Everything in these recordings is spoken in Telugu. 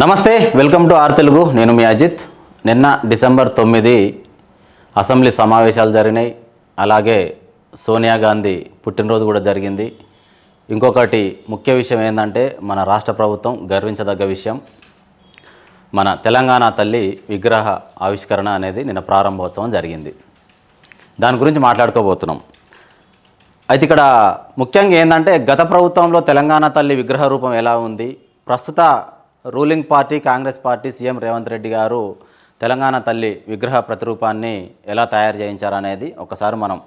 నమస్తే వెల్కమ్ టు ఆర్ తెలుగు. నేను మీ అజిత్. నిన్న డిసెంబర్ తొమ్మిది అసెంబ్లీ సమావేశాలు జరిగినాయి. అలాగే సోనియా గాంధీ పుట్టినరోజు కూడా జరిగింది. ఇంకొకటి ముఖ్య విషయం ఏంటంటే మన రాష్ట్ర ప్రభుత్వం గర్వించదగ్గ విషయం. మన తెలంగాణ తల్లి విగ్రహ ఆవిష్కరణ అనేది నిన్న ప్రారంభోత్సవం జరిగింది. దాని గురించి మాట్లాడుకోబోతున్నాం. అయితే ఇక్కడ ముఖ్యంగా ఏంటంటే గత ప్రభుత్వంలో తెలంగాణ తల్లి విగ్రహ రూపం ఎలా ఉంది? ప్రస్తుత ruling party Congress party CM Revanth Reddy గారు తెలంగాణ తల్లి విగ్రహ ప్రతిరూపాన్ని ఎలా తయారు చేయించారనేది ఒకసారి మనం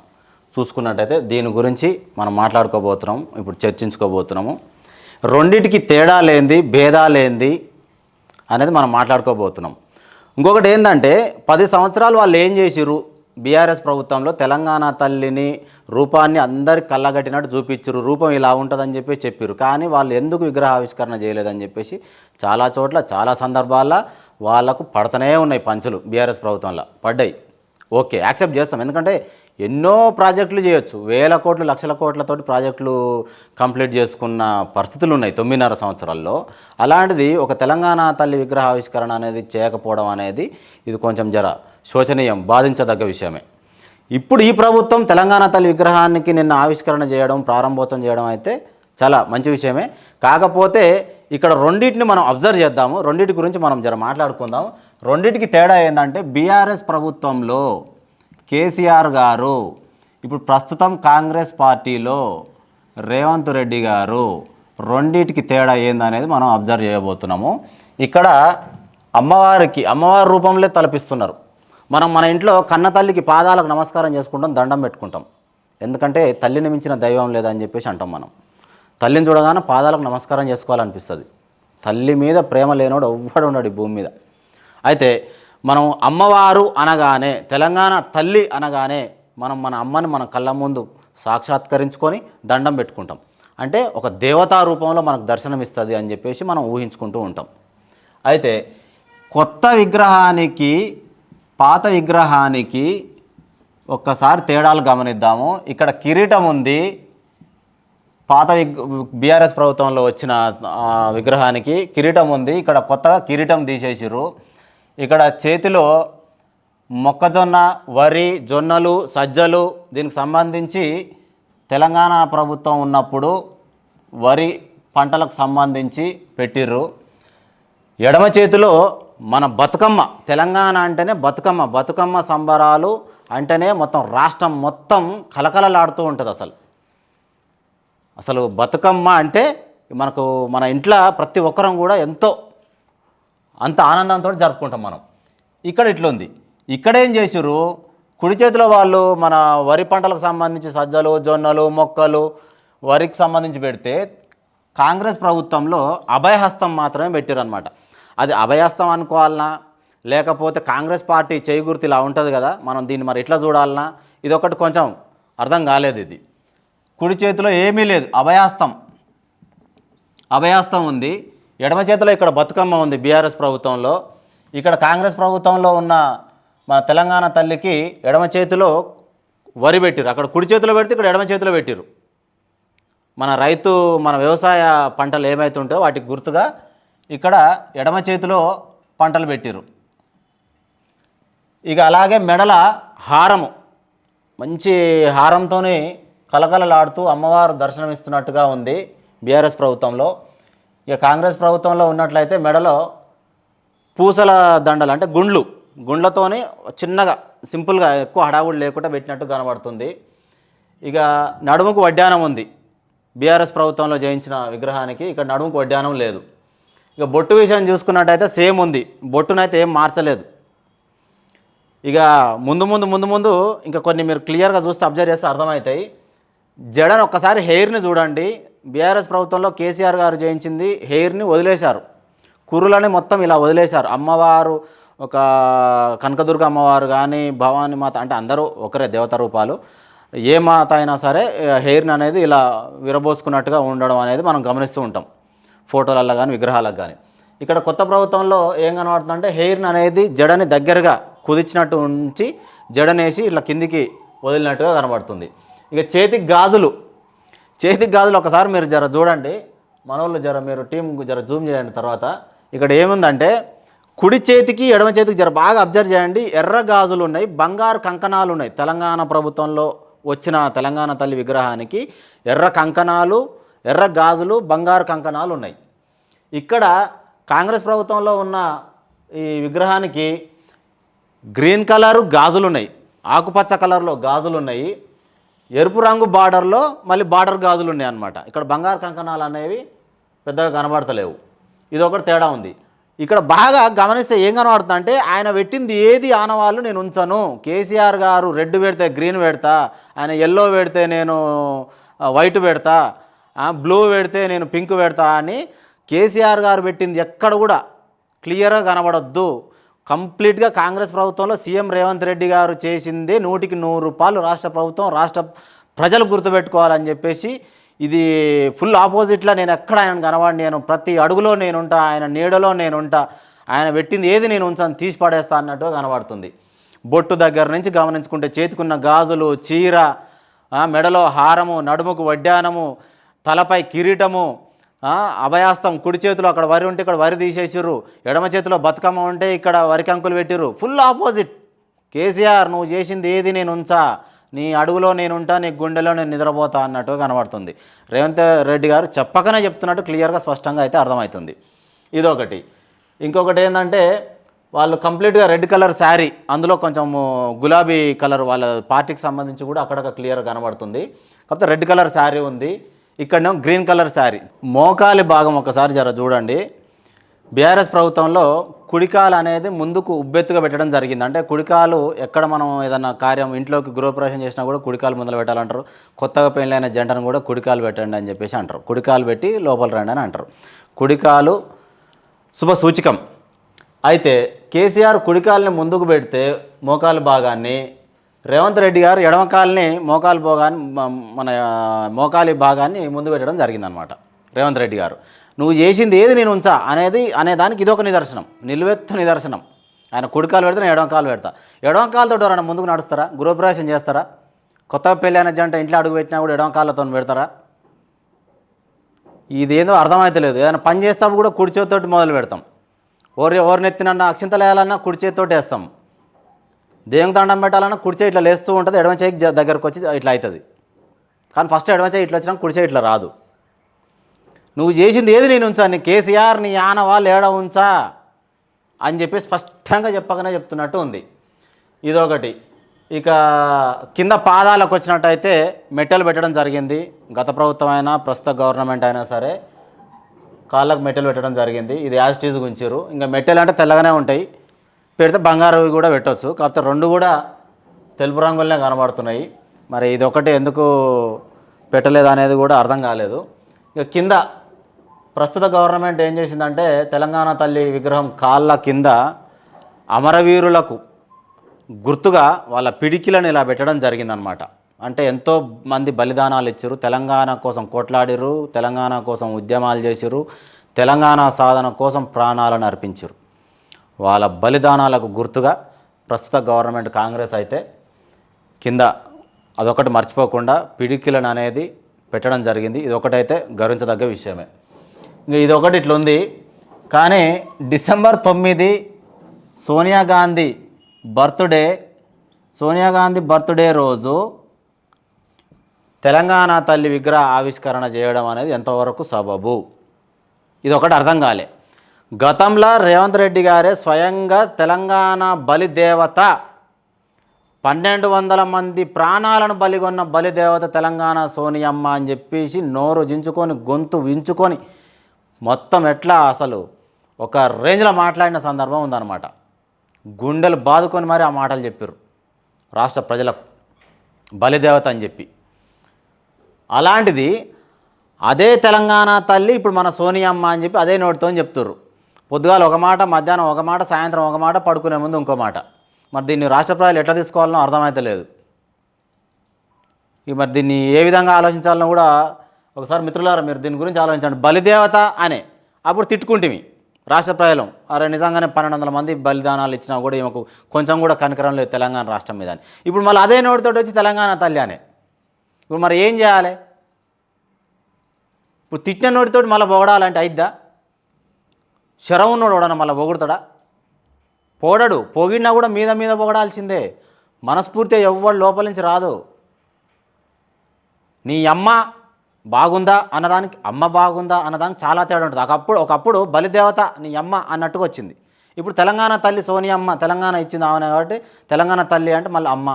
చూసుకున్నట్టయితే దీని గురించి మనం మాట్లాడుకోబోతున్నాం ఇప్పుడు చర్చించుకోబోతున్నాము. రెండిటికి తేడా లేనిది భేదాలేంది అనేది మనం మాట్లాడుకోబోతున్నాం. ఇంకొకటి ఏంటంటే పది సంవత్సరాలు వాళ్ళు ఏం చేసిర్రు? బీఆర్ఎస్ ప్రభుత్వంలో తెలంగాణ తల్లిని రూపాన్ని అందరి కళ్ళగట్టినట్టు చూపించారు. రూపం ఇలా ఉంటుందని చెప్పి చెప్పారు. కానీ వాళ్ళు ఎందుకు విగ్రహ ఆవిష్కరణ చేయలేదని చెప్పేసి చాలా చోట్ల చాలా సందర్భాల్లో వాళ్ళకు పడతనే ఉన్నాయి పంచులు బీఆర్ఎస్ ప్రభుత్వంలో. పడ్డాయి. ఓకే యాక్సెప్ట్ చేస్తాం. ఎందుకంటే ఎన్నో ప్రాజెక్టులు చేయొచ్చు. వేల కోట్లు లక్షల కోట్లతోటి ప్రాజెక్టులు కంప్లీట్ చేసుకున్న పరిస్థితులు ఉన్నాయి తొమ్మిదిన్నర సంవత్సరాల్లో. అలాంటిది ఒక తెలంగాణ తల్లి విగ్రహ ఆవిష్కరణ అనేది చేయకపోవడం అనేది ఇది కొంచెం జర శోచనీయం బాధించదగ్గ విషయమే. ఇప్పుడు ఈ ప్రభుత్వం తెలంగాణ తల్లి విగ్రహానికి నిన్న ఆవిష్కరణ చేయడం ప్రారంభోత్సవం చేయడం అయితే చాలా మంచి విషయమే. కాకపోతే ఇక్కడ రెండింటిని మనం అబ్జర్వ్ చేద్దాము. రెండింటి గురించి మనం జర మాట్లాడుకుందాం. రెండింటికి తేడా ఏంటంటే బీఆర్ఎస్ ప్రభుత్వంలో కేసీఆర్ గారు ఇప్పుడు ప్రస్తుతం కాంగ్రెస్ పార్టీలో రేవంత్ రెడ్డి గారు రెండింటికి తేడా ఏందనేది మనం అబ్జర్వ్ చేయబోతున్నాము. ఇక్కడ అమ్మవారికి అమ్మవారి రూపంలో తలపిస్తున్నారు. మనం మన ఇంట్లో కన్న తల్లికి పాదాలకు నమస్కారం చేసుకుంటాం దండం పెట్టుకుంటాం. ఎందుకంటే తల్లిని మించిన దైవం లేదని చెప్పేసి అంటాం మనం. తల్లిని చూడగానే పాదాలకు నమస్కారం చేసుకోవాలనిపిస్తుంది. తల్లి మీద ప్రేమ లేనోడు ఎవ్వడు ఉన్నాడు ఈ భూమి మీద. అయితే మనం అమ్మవారు అనగానే తెలంగాణ తల్లి అనగానే మనం మన అమ్మని మన కళ్ళ ముందు సాక్షాత్కరించుకొని దండం పెట్టుకుంటాం. అంటే ఒక దేవతా రూపంలో మనకు దర్శనం ఇస్తుంది అని చెప్పేసి మనం ఊహించుకుంటూ ఉంటాం. అయితే కొత్త విగ్రహానికి పాత విగ్రహానికి ఒక్కసారి తేడాలు గమనిద్దాము. ఇక్కడ కిరీటం ఉంది. పాత విగ్ బీఆర్ఎస్ ప్రభుత్వంలో వచ్చిన విగ్రహానికి కిరీటం ఉంది. ఇక్కడ కొత్తగా కిరీటం తీసేసిర్రు. ఇక్కడ చేతిలో మొక్కజొన్న వరి జొన్నలు సజ్జలు దీనికి సంబంధించి తెలంగాణ ప్రభుత్వం ఉన్నప్పుడు వరి పంటలకు సంబంధించి పెట్టిర్రు. ఎడమ చేతిలో మన బతుకమ్మ తెలంగాణ అంటేనే బతుకమ్మ. బతుకమ్మ సంబరాలు అంటేనే మొత్తం రాష్ట్రం మొత్తం కలకలలాడుతూ ఉంటుంది అసలు. అసలు బతుకమ్మ అంటే మనకు మన ఇంట్లో ప్రతి ఒక్కరం కూడా ఎంతో అంత ఆనందంతో జరుపుకుంటాం మనం. ఇక్కడ ఇట్లుంది. ఇక్కడ ఏం చేసారు కుడి చేతిలో వాళ్ళు మన వరి పంటలకు సంబంధించి సజ్జలు జొన్నలు మొక్కలు వరికి సంబంధించి పెడితే కాంగ్రెస్ ప్రభుత్వంలో అభయహస్తం మాత్రమే పెట్టారనమాట అది అభయాస్తం అనుకోవాలనా? లేకపోతే కాంగ్రెస్ పార్టీ చేయిగుర్తి ఇలా ఉంటుంది కదా మనం దీన్ని మరి ఎట్లా చూడాలనా? ఇదొకటి కొంచెం అర్థం కాలేదు ఇది. కుడి చేతిలో ఏమీ లేదు అభయాస్తం అభయాస్తం ఉంది. ఎడమ చేతిలో ఇక్కడ బతుకమ్మ ఉంది బీఆర్ఎస్ ప్రభుత్వంలో. ఇక్కడ కాంగ్రెస్ ప్రభుత్వంలో ఉన్న మన తెలంగాణ తల్లికి ఎడమ చేతిలో వరి పెట్టిరు అక్కడ కుడి చేతిలో పెడితే ఇక్కడ ఎడమ చేతిలో పెట్టిరు మన రైతు మన వ్యవసాయ పంటలు ఏమైతుంటాయో వాటికి గుర్తుగా ఇక్కడ ఎడమ చేతిలో పంటలు పెట్టిరు ఇక అలాగే మెడల హారము. మంచి హారంతోని కలకలలాడుతూ అమ్మవారు దర్శనమిస్తున్నట్టుగా ఉంది బీఆర్ఎస్ ప్రభుత్వంలో. ఇక కాంగ్రెస్ ప్రభుత్వంలో ఉన్నట్లయితే మెడలో పూసల దండలు అంటే గుండ్లు. గుండ్లతోనే చిన్నగా సింపుల్గా ఎక్కువ హడావుడు లేకుండా పెట్టినట్టు కనబడుతుంది. ఇక నడుముకు వడ్డానం ఉంది. బీఆర్ఎస్ ప్రభుత్వంలో జయించిన విగ్రహానికి ఇక్కడ నడుముకు వడ్డానం లేదు. ఇక బొట్టు విషయం చూసుకున్నట్టయితే సేమ్ ఉంది. బొట్టునైతే ఏం మార్చలేదు. ఇక ముందు ముందు ముందు ముందు ఇంకా కొన్ని మీరు క్లియర్గా చూస్తే అబ్జర్వ్ చేస్తే అర్థమవుతాయి. జడన్ ఒక్కసారి హెయిర్ని చూడండి. బీఆర్ఎస్ ప్రభుత్వంలో కేసీఆర్ గారు చేయించింది హెయిర్ని వదిలేశారు. కుర్రులని మొత్తం ఇలా వదిలేశారు. అమ్మవారు ఒక కనకదుర్గ అమ్మవారు కానీ భవానీ మాత అంటే అందరూ ఒకరే దేవత రూపాలు. ఏ మాత అయినా సరే హెయిర్ని అనేది ఇలా విరబోసుకున్నట్టుగా ఉండడం అనేది మనం గమనిస్తూ ఉంటాం. ఫోటోలలో కానీ విగ్రహాలకు కానీ ఇక్కడ కొత్త ప్రభుత్వంలో ఏం కనబడుతుందంటే హెయిర్ అనేది జడని దగ్గరగా కుదిచ్చినట్టు ఉంచి జడనేసి ఇట్లా కిందికి వదిలినట్టుగా కనబడుతుంది. ఇక చేతికి గాజులు. చేతికి గాజులు ఒకసారి మీరు జర చూడండి. మనోళ్ళు జర మీరు టీం జర జూమ్ చేయండి తర్వాత. ఇక్కడ ఏముందంటే కుడి చేతికి ఎడమ చేతికి జర బాగా అబ్జర్వ్ చేయండి. ఎర్ర గాజులు ఉన్నాయి బంగారు కంకణాలు ఉన్నాయి. తెలంగాణ ప్రభుత్వంలో వచ్చిన తెలంగాణ తల్లి విగ్రహానికి ఎర్ర కంకణాలు ఎర్ర గాజులు బంగారు కంకణాలు ఉన్నాయి. ఇక్కడ కాంగ్రెస్ ప్రభుత్వంలో ఉన్న ఈ విగ్రహానికి గ్రీన్ కలరు గాజులు ఉన్నాయి. ఆకుపచ్చ కలర్లో గాజులు ఉన్నాయి. ఎరుపు రంగు బార్డర్లో మళ్ళీ బార్డర్ గాజులు ఉన్నాయి అన్నమాట. ఇక్కడ బంగారు కంకణాలు అనేవి పెద్దగా కనబడతలేవు. ఇది ఒకటి తేడా ఉంది. ఇక్కడ బాగా గమనిస్తే ఏం కనబడుతుందంటే ఆయన పెట్టింది ఏది ఆనవాళ్ళు నేను ఉంచను. కేసీఆర్ గారు రెడ్ పెడితే గ్రీన్ పెడతా ఆయన ఎల్లో పెడితే నేను వైట్ పెడతా బ్లూ పెడితే నేను పింక్ పెడతా అని కేసీఆర్ గారు పెట్టింది ఎక్కడ కూడా క్లియర్గా కనబడద్దు. కంప్లీట్గా కాంగ్రెస్ ప్రభుత్వంలో సీఎం రేవంత్ రెడ్డి గారు చేసిందే నూటికి నూరు రూపాయలు రాష్ట్ర ప్రభుత్వం రాష్ట్ర ప్రజలు గుర్తుపెట్టుకోవాలని చెప్పేసి ఇది ఫుల్ ఆపోజిట్లో నేను ఎక్కడ ఆయన కనబడి నేను ప్రతి అడుగులో నేనుంటా ఆయన నీడలో నేనుంటా ఆయన పెట్టింది ఏది నేను ఉంచాను తీసి పడేస్తా అన్నట్టుగా కనబడుతుంది. బొట్టు దగ్గర నుంచి గమనించుకుంటే చేతికున్న గాజులు చీర మెడలో హారము నడుముకు వడ్డానము తలపై కిరీటము అభయాస్తం కుడి చేతిలో అక్కడ వరి ఉంటే ఇక్కడ వరి తీసేసిర్రు. ఎడమ చేతిలో బతుకమ్మ ఉంటే ఇక్కడ వరి కంకులు పెట్టిర్రు. ఫుల్ ఆపోజిట్ కేసీఆర్ నువ్వు చేసింది ఏది నేను ఉంచా? నీ అడుగులో నేను ఉంటా నీ గుండెలో నేను నిద్రపోతా అన్నట్టుగా కనబడుతుంది. రేవంత్ రెడ్డి గారు చెప్పకనే చెప్తున్నట్టు క్లియర్గా స్పష్టంగా అయితే అర్థమవుతుంది. ఇదొకటి. ఇంకొకటి ఏంటంటే వాళ్ళు కంప్లీట్గా రెడ్ కలర్ శారీ అందులో కొంచెం గులాబీ కలర్ వాళ్ళ పార్టీకి సంబంధించి కూడా అక్కడక్కడ క్లియర్ కనబడుతుంది. కాకపోతే రెడ్ కలర్ శారీ ఉంది. ఇక్కడనేమో గ్రీన్ కలర్ శారీ. మోకాలి భాగం ఒకసారి జర చూడండి. బీఆర్ఎస్ ప్రభుత్వంలో కుడికాలు అనేది ముందుకు ఉబ్బెత్తుగా పెట్టడం జరిగింది. అంటే కుడికాలు ఎక్కడ మనం ఏదైనా కార్యం ఇంట్లోకి గృహప్రవేశం చేసినా కూడా కుడికాలు ముందర పెట్టాలంటారు. కొత్తగా పెళ్ళైన జంటను కూడా కుడికాలు పెట్టండి అని చెప్పేసి అంటారు. కుడికాలు పెట్టి లోపల రండి అని అంటారు. కుడికాలు శుభ సూచికం. అయితే కేసీఆర్ కుడికాలని ముందుకు పెడితే మోకాలు భాగాన్ని రేవంత్ రెడ్డి గారు ఎడమకాల్ని మోకాలు భాగాన్ని మన మోకాలి భాగాన్ని ముందు పెట్టడం జరిగిందనమాట రేవంత్ రెడ్డి గారు. నువ్వు చేసింది ఏది నేను ఉంచా? అనేది అనేదానికి ఇదొక నిదర్శనం. నిలువెత్తు నిదర్శనం. ఆయన కుడికాలు పెడితే నేను ఎడమకాలు పెడతా. ఎడమకాలతో ఎవరైనా ముందుకు నడుస్తారా? గృహప్రవేశం చేస్తారా? కొత్త పెళ్ళైన జంట ఇంట్లో అడుగు పెట్టినా కూడా ఎడమకాళ్ళతో పెడతారా? ఇదేందో అర్థమవుతలేదు ఏదైనా పని చేస్తాము కూడా కుడి చేతితోటి మొదలు పెడతాం. ఓరి ఓరినెత్తినన్నా అక్షింతలు వేయాలన్నా కుడి చేతితోటి వేస్తాం. దేవునికి దండం పెట్టాలన్నా కుడి చేయి ఇట్లా లేస్తూ ఉంటుంది ఎడమ చేయికి దగ్గరకు వచ్చి ఇట్లా అవుతుంది కానీ ఫస్ట్ ఎడమ చేయి ఇట్లా వచ్చినా కుడి చేయి ఇట్లా రాదు. నువ్వు చేసింది ఏది నేను ఉంచా? నీ కేసీఆర్ నీ ఆనవాళ్ళు ఏడ ఉంచా? అని చెప్పి స్పష్టంగా చెప్పకనే చెప్తున్నట్టు ఉంది. ఇదొకటి. ఇక కింద పాదాలకు వచ్చినట్టయితే మెట్టెలు పెట్టడం జరిగింది. గత ప్రభుత్వం అయినా ప్రస్తుత గవర్నమెంట్ అయినా సరే కాళ్ళకు మెట్టెలు పెట్టడం జరిగింది. ఇది యాజిటీజ్ గుంచారు ఇంకా మెట్టెలు అంటే తెల్లగానే ఉంటాయి. పెడితే బంగారువి కూడా పెట్టవచ్చు కాకపోతే రెండు కూడా తెలుపు రంగులనే కనబడుతున్నాయి. మరి ఇది ఒకటి ఎందుకు పెట్టలేదు అనేది కూడా అర్థం కాలేదు. ఇక కింద ప్రస్తుత గవర్నమెంట్ ఏం చేసిందంటే తెలంగాణ తల్లి విగ్రహం కాళ్ళ కింద అమరవీరులకు గుర్తుగా వాళ్ళ పిడికిలను ఇలా పెట్టడం జరిగిందనమాట అంటే ఎంతో మంది బలిదానాలు ఇచ్చారు. తెలంగాణ కోసం కొట్లాడిరు తెలంగాణ కోసం ఉద్యమాలు చేసిరు తెలంగాణ సాధన కోసం ప్రాణాలను అర్పించారు వాళ్ళ బలిదానాలకు గుర్తుగా ప్రస్తుత గవర్నమెంట్ కాంగ్రెస్ అయితే కింద అదొకటి మర్చిపోకుండా పిడికిలను అనేది పెట్టడం జరిగింది. ఇది ఒకటైతే గర్వించదగ్గ విషయమే. ఇంకా ఇది ఒకటి ఇట్లుంది. కానీ డిసెంబర్ తొమ్మిది సోనియా గాంధీ బర్త్డే సోనియా గాంధీ బర్త్డే రోజు తెలంగాణ తల్లి విగ్రహ ఆవిష్కరణ చేయడం అనేది ఎంతవరకు సబబు? ఇది ఒకటి అర్థం కాలే. గతంలో రేవంత్ రెడ్డి గారే స్వయంగా తెలంగాణ బలిదేవత. పన్నెండు వందల మంది ప్రాణాలను బలిగొన్న బలిదేవత తెలంగాణ సోనియమ్మ అని చెప్పేసి నోరు జించుకొని గొంతు వించుకొని మొత్తం ఎట్లా అసలు ఒక రేంజ్లో మాట్లాడిన సందర్భం ఉందన్నమాట. గుండెలు బాదుకొని మరి ఆ మాటలు చెప్పారు రాష్ట్ర ప్రజలకు. బలిదేవత అని చెప్పి. అలాంటిది అదే తెలంగాణ తల్లి ఇప్పుడు మన సోనియమ్మ అని చెప్పి అదే నోటితో చెప్తుర్రు. పొద్దుగాల ఒక మాట మధ్యాహ్నం ఒక మాట సాయంత్రం ఒక మాట పడుకునే ముందు ఇంకో మాట. మరి దీన్ని రాష్ట్ర ప్రజలు ఎట్లా తీసుకోవాలనో అర్థమైతే లేదు. ఇక మరి దీన్ని ఏ విధంగా ఆలోచించాలనో కూడా ఒకసారి మిత్రులారా మీరు దీని గురించి ఆలోచించండి. బలిదేవత అనే అప్పుడు తిట్టుకుంటిమి రాష్ట్ర ప్రజలు. అరే నిజంగానే పన్నెండు వందల మంది బలిదానాలు ఇచ్చినా కూడా ఈమెకు కొంచెం కూడా కనికరం లేదు తెలంగాణ రాష్ట్రం మీద అని. ఇప్పుడు మళ్ళీ అదే నోటితో వచ్చి తెలంగాణ తల్లి అనే. ఇప్పుడు మరి ఏం చేయాలి? ఇప్పుడు తిట్టిన నోటితోటి మళ్ళీ పొగడాలంటే అయిద్దా? శరం ఉన్నోడు ఎవడన్నా మళ్ళీ పొగుడతాడా? పోడడు పొగిడినా కూడా మీద మీద పొగడాల్సిందే. మనస్ఫూర్తిగా ఎవ్వడు లోపల నుంచి రాదు. నీ అమ్మ బాగుందా అన్నదానికి అమ్మ బాగుందా అన్నదానికి చాలా తేడా ఉంటుంది. ఒకప్పుడు ఒకప్పుడు బలిదేవత నీ అమ్మ అన్నట్టుగా వచ్చింది. ఇప్పుడు తెలంగాణ తల్లి సోనియమ్మ తెలంగాణ ఇచ్చింది ఆమె కాబట్టి తెలంగాణ తల్లి అంటే మళ్ళీ అమ్మ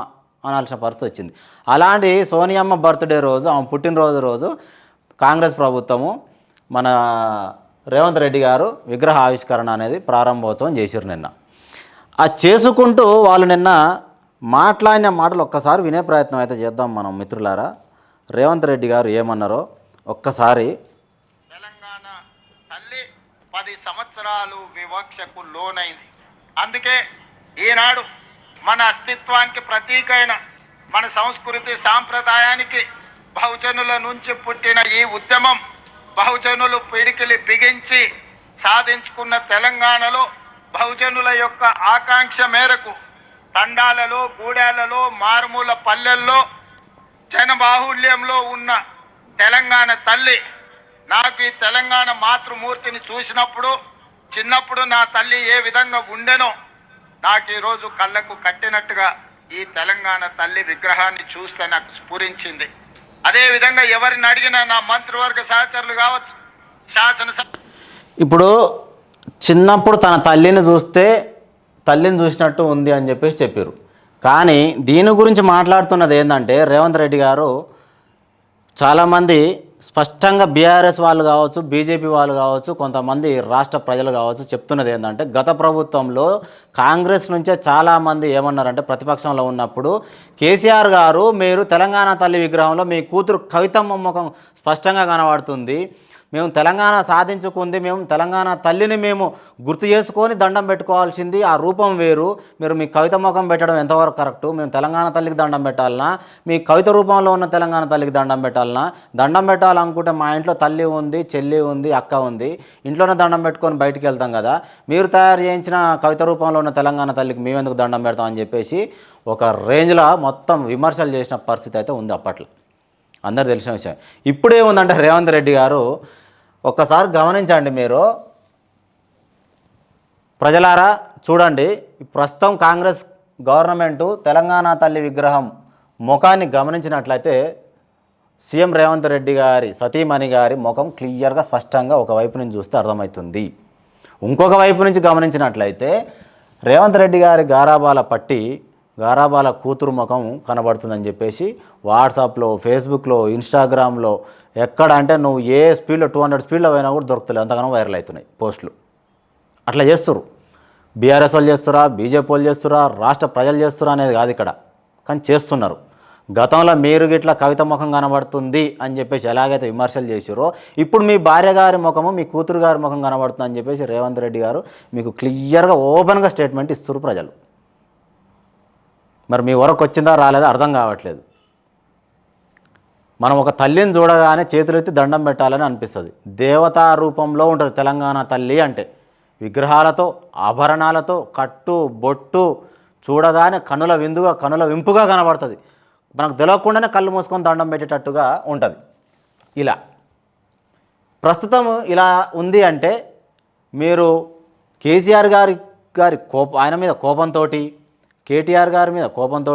అనాల్సిన పరిస్థితి వచ్చింది. అలాంటి సోనియమ్మ బర్త్డే రోజు ఆమె పుట్టినరోజు రోజు కాంగ్రెస్ ప్రభుత్వము మన రేవంత్ రెడ్డి గారు విగ్రహ ఆవిష్కరణ అనేది ప్రారంభోత్సవం చేశారు నిన్న. ఆ చేసుకుంటూ వాళ్ళు నిన్న మాట్లాడిన మాటలు ఒక్కసారి వినే ప్రయత్నం అయితే చేద్దాం మనం మిత్రులారా. రేవంత్ రెడ్డి గారు ఏమన్నారో ఒక్కసారి తెలంగాణ తల్లి పది సంవత్సరాలు వివక్షకు లోనైంది. అందుకే ఈనాడు మన అస్తిత్వానికి ప్రతీకైన మన సంస్కృతి సాంప్రదాయానికి బహుజనుల నుంచి పుట్టిన ఈ ఉద్యమం బహుజనులు పిడికిలి బిగించి సాధించుకున్న తెలంగాణలో బహుజనుల యొక్క ఆకాంక్ష మేరకు తండాలలో గూడాలలో మారుమూల పల్లెల్లో జనబాహుల్యంలో ఉన్న తెలంగాణ తల్లి నాకు ఈ తెలంగాణ మాతృమూర్తిని చూసినప్పుడు చిన్నప్పుడు నా తల్లి ఏ విధంగా ఉండెనో నాకు ఈరోజు కళ్ళకు కట్టినట్టుగా ఈ తెలంగాణ తల్లి విగ్రహాన్ని చూస్తే నాకు స్ఫురించింది. అదే విధంగా ఎవరిని అడిగినా నా మంత్రివర్గ సహచరులు కావచ్చు శాసనసభ ఇప్పుడు చిన్నప్పుడు తన తల్లిని చూస్తే తల్లిని చూసినట్టు ఉంది అని చెప్పేసి చెప్పారు కానీ దీని గురించి మాట్లాడుతున్నది ఏంటంటే రేవంత్ రెడ్డి గారు చాలామంది స్పష్టంగా బీఆర్ఎస్ వాళ్ళు కావచ్చు బీజేపీ వాళ్ళు కావచ్చు కొంతమంది రాష్ట్ర ప్రజలు కావచ్చు చెప్తున్నది ఏంటంటే గత ప్రభుత్వంలో కాంగ్రెస్ నుంచే చాలామంది ఏమన్నారంటే ప్రతిపక్షంలో ఉన్నప్పుడు కేసీఆర్ గారు మీరు తెలంగాణ తల్లి విగ్రహంలో మీ కూతురు కవితమ్మ ముఖం స్పష్టంగా కనబడుతుంది. మేము తెలంగాణ సాధించుకుంది మేము తెలంగాణ తల్లిని మేము గుర్తు చేసుకొని దండం పెట్టుకోవాల్సింది ఆ రూపం వేరు. మీరు మీ కవిత ముఖం పెట్టడం ఎంతవరకు కరెక్టు? మేము తెలంగాణ తల్లికి దండం పెట్టాలనా? మీ కవిత రూపంలో ఉన్న తెలంగాణ తల్లికి దండం పెట్టాలనా? దండం పెట్టాలనుకుంటే మా ఇంట్లో తల్లి ఉంది చెల్లి ఉంది అక్క ఉంది. ఇంట్లోనే దండం పెట్టుకొని బయటికి వెళ్తాం కదా. మీరు తయారు చేయించిన కవిత రూపంలో ఉన్న తెలంగాణ తల్లికి మేమెందుకు దండం పెడతాం అని చెప్పేసి ఒక రేంజ్లో మొత్తం విమర్శలు చేసిన పరిస్థితి అయితే ఉంది అప్పట్లో. అందరు తెలిసిన విషయం. ఇప్పుడేముందంటే రేవంత్ రెడ్డి గారు ఒక్కసారి గమనించండి మీరు. ప్రజలారా చూడండి ప్రస్తుతం కాంగ్రెస్ గవర్నమెంటు తెలంగాణ తల్లి విగ్రహం ముఖాన్ని గమనించినట్లయితే సీఎం రేవంత్ రెడ్డి గారి సతీమణి గారి ముఖం క్లియర్గా స్పష్టంగా ఒక వైపు నుంచి చూస్తే అర్థమవుతుంది. ఇంకొక వైపు నుంచి గమనించినట్లయితే రేవంత్ రెడ్డి గారి గారాబాల పట్టి గారాబాల కూతురు ముఖం కనబడుతుందని చెప్పేసి వాట్సాప్లో ఫేస్బుక్లో ఇన్స్టాగ్రామ్లో ఎక్కడ అంటే నువ్వు ఏ స్పీడ్లో టూ హండ్రెడ్ స్పీడ్లో పోయినా కూడా దొరుకుతలేదు. అంతగానో వైరల్ అవుతున్నాయి పోస్టులు. అట్లా చేస్తురు బీఆర్ఎస్ వాళ్ళు చేస్తురా బీజేపీ వాళ్ళు చేస్తురా రాష్ట్ర ప్రజలు చేస్తురా అనేది కాదు ఇక్కడ. కానీ చేస్తున్నారు. గతంలో మీరు గిట్లా కవిత ముఖం కనబడుతుంది అని చెప్పేసి ఎలాగైతే విమర్శలు చేసారో ఇప్పుడు మీ భార్య గారి ముఖము మీ కూతురు గారి ముఖం కనబడుతుంది అని చెప్పేసి రేవంత్ రెడ్డి గారు మీకు క్లియర్గా ఓపెన్గా స్టేట్మెంట్ ఇస్తున్నారు ప్రజలు. మరి మీ వరకు వచ్చిందా రాలేదా అర్థం కావట్లేదు. మనం ఒక తల్లిని చూడగానే చేతులెత్తి దండం పెట్టాలని అనిపిస్తుంది. దేవతా రూపంలో ఉంటుంది తెలంగాణ తల్లి అంటే. విగ్రహాలతో ఆభరణాలతో కట్టు బొట్టు చూడగానే కనుల విందుగా కనుల వింపుగా కనబడుతుంది. మనకు తెలియకుండానే కళ్ళు మూసుకొని దండం పెట్టేటట్టుగా ఉంటుంది. ఇలా. ప్రస్తుతం ఇలా ఉంది అంటే మీరు కేసీఆర్ గారి గారి కోప ఆయన మీద కోపంతో కేటీఆర్ గారి మీద కోపంతో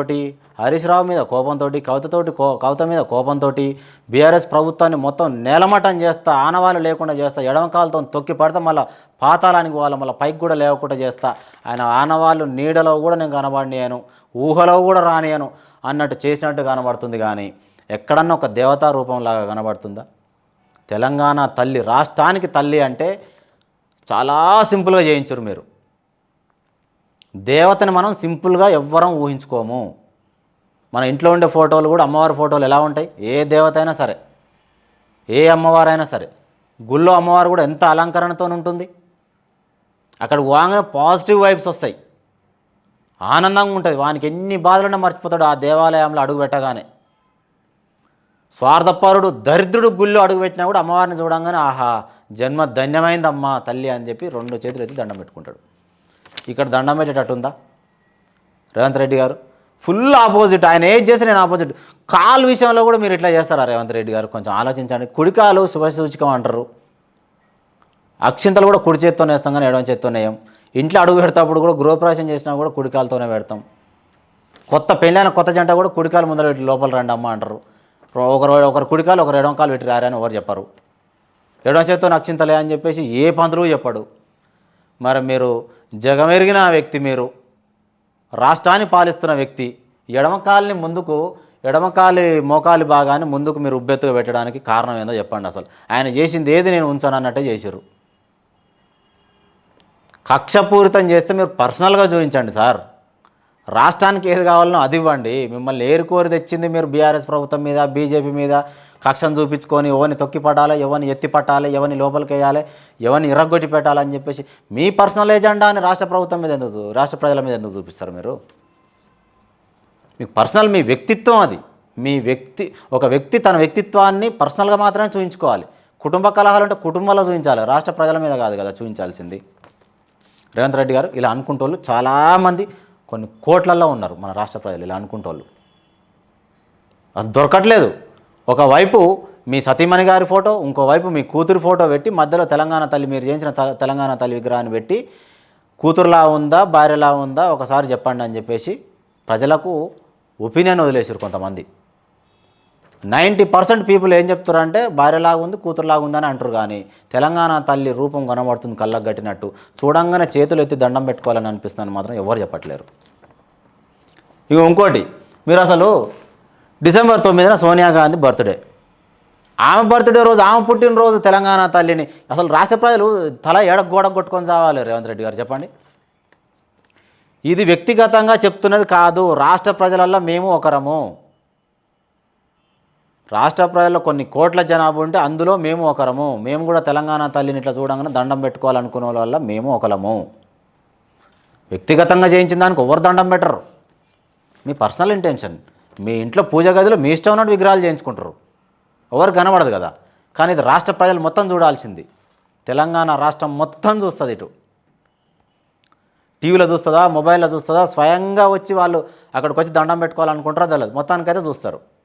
హరీష్ రావు మీద కోపంతో కవితతోటి కో కవిత మీద కోపంతో బీఆర్ఎస్ ప్రభుత్వాన్ని మొత్తం నేలమట్టం చేస్తా ఆనవాళ్ళు లేకుండా చేస్తా ఎడమకాలతో తొక్కి పడితే మళ్ళీ పాతాళానికి వాళ్ళ మళ్ళీ పైకి కూడా లేకుండా చేస్తా. ఆయన ఆనవాళ్ళు నీడలో కూడా నేను కనబడినాను ఊహలో కూడా రానియను అన్నట్టు చేసినట్టు కనబడుతుంది కానీ ఎక్కడన్నా ఒక దేవతా రూపంలాగా కనబడుతుందా? తెలంగాణ తల్లి రాష్ట్రానికి తల్లి అంటే చాలా సింపుల్గా చేయించరు మీరు. దేవతని మనం సింపుల్గా ఎవ్వరం ఊహించుకోము. మన ఇంట్లో ఉండే ఫోటోలు కూడా అమ్మవారి ఫోటోలు ఎలా ఉంటాయి? ఏ దేవత అయినా సరే ఏ అమ్మవారైనా సరే గుళ్ళో అమ్మవారు కూడా ఎంత అలంకరణతో ఉంటుంది. అక్కడ వాంగన పాజిటివ్ వైబ్స్ వస్తాయి. ఆనందంగా ఉంటుంది. వానికి ఎన్ని బాధలున్నా మర్చిపోతాడు. ఆ దేవాలయంలో అడుగు పెట్టగానే. స్వార్థపరుడు దరిద్రుడు గుళ్ళు అడుగుపెట్టినా కూడా అమ్మవారిని చూడంగానే ఆహా జన్మ ధన్యమైందమ్మా తల్లి అని చెప్పి రెండు చేతులు ఎత్తి దండం పెట్టుకుంటాడు. ఇక్కడ దండం పెట్టేటట్టు ఉందా? రేవంత్ రెడ్డి గారు. ఫుల్ ఆపోజిట్ ఆయన ఏజ్ చేస్తే నేను ఆపోజిట్ కాలు విషయంలో కూడా మీరు ఇట్లా చేస్తారా రేవంత్ రెడ్డి గారు? కొంచెం ఆలోచించండి. కుడికాలు శుభసూచకం అంటారు. అక్షింతలు కూడా కుడి చేత్తోనే వేస్తాం కానీ ఎడవ చేత్తోనే వేయం. ఇంట్లో అడుగు పెడతాప్పుడు కూడా గృహప్రవేశం చేసినా కూడా కుడికాలతోనే పెడతాం. కొత్త పెళ్ళైన కొత్త జంట కూడా కుడికాలు ముందర పెట్టి లోపల రండి అమ్మ అంటారు. ఒకరు ఒకరు కుడికాలు ఒకరు ఎడమ కాలు పెట్టి రారని ఎవరు చెప్పరు. ఎడవ చేత్తో అక్షింతలే అని చెప్పేసి ఏ పంతులు చెప్పడు. మరి మీరు జగమెరిగిన వ్యక్తి మీరు. రాష్ట్రాన్ని పాలిస్తున్న వ్యక్తి. ఎడమకాలిని ముందుకు ఎడమకాలి మోకాలి భాగాన్ని ముందుకు మీరు ఉబ్బెత్తుగా పెట్టడానికి కారణం ఏందో చెప్పండి అసలు. ఆయన చేసింది ఏది నేను ఉంచానన్నట్టే చేశారు కక్షపూరితం చేస్తే మీరు పర్సనల్గా చూపించండి సార్. రాష్ట్రానికి ఏది కావాలనో అది ఇవ్వండి. మిమ్మల్ని ఏరుకోరి తెచ్చింది మీరు బీఆర్ఎస్ ప్రభుత్వం మీద బీజేపీ మీద. కక్షను చూపించుకొని ఎవరిని తొక్కి పట్టాలి ఎవరిని ఎత్తి పట్టాలి ఎవరిని లోపలికి వేయాలి ఎవరిని ఇరగొట్టి పెట్టాలని చెప్పేసి మీ పర్సనల్ ఎజెండాని రాష్ట్ర ప్రభుత్వం మీద ఎందుకు రాష్ట్ర ప్రజల మీద ఎందుకు చూపిస్తారు మీరు? మీకు పర్సనల్ మీ వ్యక్తిత్వం అది. మీ వ్యక్తి ఒక వ్యక్తి తన వ్యక్తిత్వాన్ని పర్సనల్గా మాత్రమే చూపించుకోవాలి కుటుంబ కలహాలు అంటే కుటుంబంలో చూపించాలి రాష్ట్ర ప్రజల మీద కాదు కదా చూపించాల్సింది రేవంత్ రెడ్డి గారు ఇలా అనుకుంటోళ్ళు చాలామంది కొన్ని కోట్లల్లో ఉన్నారు మన రాష్ట్ర ప్రజలు ఇలా అనుకుంటోళ్ళు. అది దొరకట్లేదు. ఒకవైపు మీ సతీమణి గారి ఫోటో ఇంకోవైపు మీ కూతురు ఫోటో పెట్టి మధ్యలో తెలంగాణ తల్లి మీరు చేయించిన తెలంగాణ తల్లి విగ్రహాన్ని పెట్టి కూతురులా ఉందా భార్యలా ఉందా ఒకసారి చెప్పండి అని చెప్పేసి ప్రజలకు ఒపీనియన్ వదిలేసారు కొంతమంది. నైంటీ పర్సెంట్ పీపుల్ ఏం చెప్తారంటే భార్యలాగా ఉంది కూతురులాగా ఉందని అంటారు కానీ తెలంగాణ తల్లి రూపం కనబడుతుంది కళ్ళకు కట్టినట్టు. చూడంగానే చేతులు ఎత్తి దండం పెట్టుకోవాలని అనిపిస్తుందని మాత్రం ఎవరు చెప్పట్లేరు. ఇక ఇంకోటి మీరు అసలు డిసెంబర్ తొమ్మిదిన సోనియా గాంధీ బర్త్డే. ఆమె బర్త్డే రోజు ఆమె పుట్టినరోజు తెలంగాణ తల్లిని అసలు రాష్ట్ర ప్రజలు తల ఎడ గోడ కొట్టుకొని చావాలి రేవంత్ రెడ్డి గారు చెప్పండి. ఇది వ్యక్తిగతంగా చెప్తున్నది కాదు రాష్ట్ర ప్రజలల్లో మేము ఒకరము. రాష్ట్ర ప్రజల్లో కొన్ని కోట్ల జనాభా ఉంటే అందులో మేము ఒకరము. మేము కూడా తెలంగాణ తల్లిని ఇట్లా చూడంగానే దండం పెట్టుకోవాలనుకునే వల్ల మేము ఒకలము. వ్యక్తిగతంగా చేయించిన దానికి ఎవరు దండం పెట్టరు? మీ పర్సనల్ ఇంటెన్షన్. మీ ఇంట్లో పూజ గదిలో మీ ఇష్టం ఉన్నట్టు విగ్రహాలు చేయించుకుంటారు. ఎవరు కనబడదు కదా. కానీ ఇది రాష్ట్ర ప్రజలు మొత్తం చూడాల్సింది. తెలంగాణ రాష్ట్రం మొత్తం చూస్తుంది ఇటు. టీవీలో చూస్తుందా? మొబైల్లో చూస్తుందా? స్వయంగా వచ్చి వాళ్ళు అక్కడికి వచ్చి దండం పెట్టుకోవాలనుకుంటారో తెలియదు మొత్తానికైతే చూస్తారు.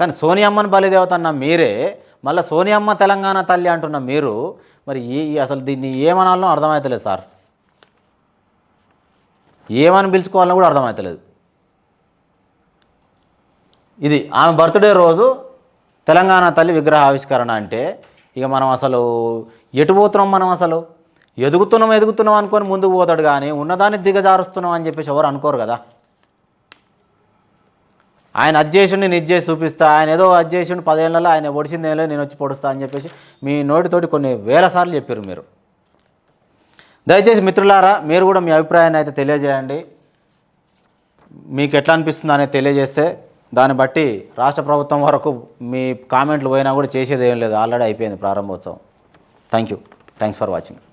కానీ సోనియమ్మని బలిదేవత అన్న మీరే మళ్ళీ సోనియమ్మ తెలంగాణ తల్లి అంటున్న మీరు మరి ఈ అసలు దీన్ని ఏమనాలో అర్థమవుతలేదు సార్. ఏమని పిలుచుకోవాలని కూడా అర్థమవుతలేదు ఇది ఆమె బర్త్డే రోజు తెలంగాణ తల్లి విగ్రహ ఆవిష్కరణ అంటే ఇక మనం అసలు ఎటు పోతున్నాం మనం అసలు? ఎదుగుతున్నాం ఎదుగుతున్నాం అనుకొని ముందుకు పోతాడు కానీ ఉన్నదాన్ని దిగజారుస్తున్నాం అని చెప్పేసి ఎవరు అనుకోరు కదా. ఆయన అధ్యక్షుడిని నేను ఇది చేసి చూపిస్తా. ఆయన ఏదో అధ్యక్షుడిని పదేళ్ళలో ఆయన ఒడిసింది నేను వచ్చి పొడుస్తా అని చెప్పేసి మీ నోటితోటి కొన్ని వేల సార్లు చెప్పారు మీరు. దయచేసి మిత్రులారా మీరు కూడా మీ అభిప్రాయాన్ని అయితే తెలియజేయండి. మీకు ఎట్లా అనిపిస్తుంది అనేది తెలియజేస్తే దాన్ని బట్టి రాష్ట్ర ప్రభుత్వం వరకు మీ కామెంట్లు పోయినా కూడా చేసేది ఏం లేదు. ఆల్రెడీ అయిపోయింది ప్రారంభోత్సవం. Thank you thanks for watching